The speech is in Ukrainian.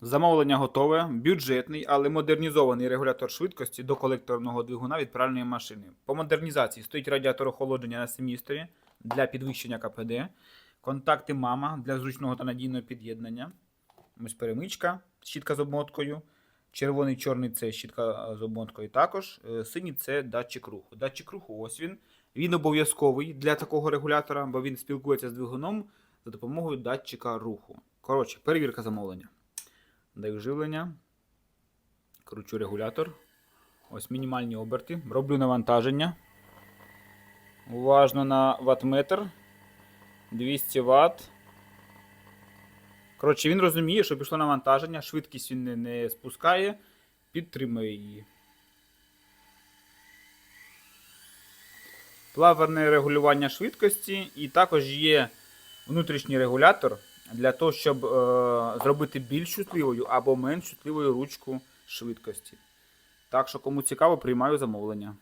Замовлення готове, бюджетний, але модернізований регулятор швидкості до колекторного двигуна від пральної машини. По модернізації стоїть радіатор охолодження на семісторі для підвищення КПД, контакти мама для зручного та надійного під'єднання. Ось перемичка, щітка з обмоткою. Червоний чорний це щітка з обмоткою також. Е, Синій це датчик руху. Датчик руху ось він. Він обов'язковий для такого регулятора, бо він спілкується з двигуном за допомогою датчика руху. Коротше, перевірка замовлення. Даю живлення. Кручу регулятор. Ось мінімальні оберти. Роблю навантаження. Уважно на ваттметр. 200 Вт. Коротше, він розуміє, що пішло навантаження, швидкість він не, не спускає, підтримує її. Плавне регулювання швидкості, і також є внутрішній регулятор для того, щоб е, зробити більш чутливою або менш чутливою ручку швидкості. Так що, кому цікаво, приймаю замовлення.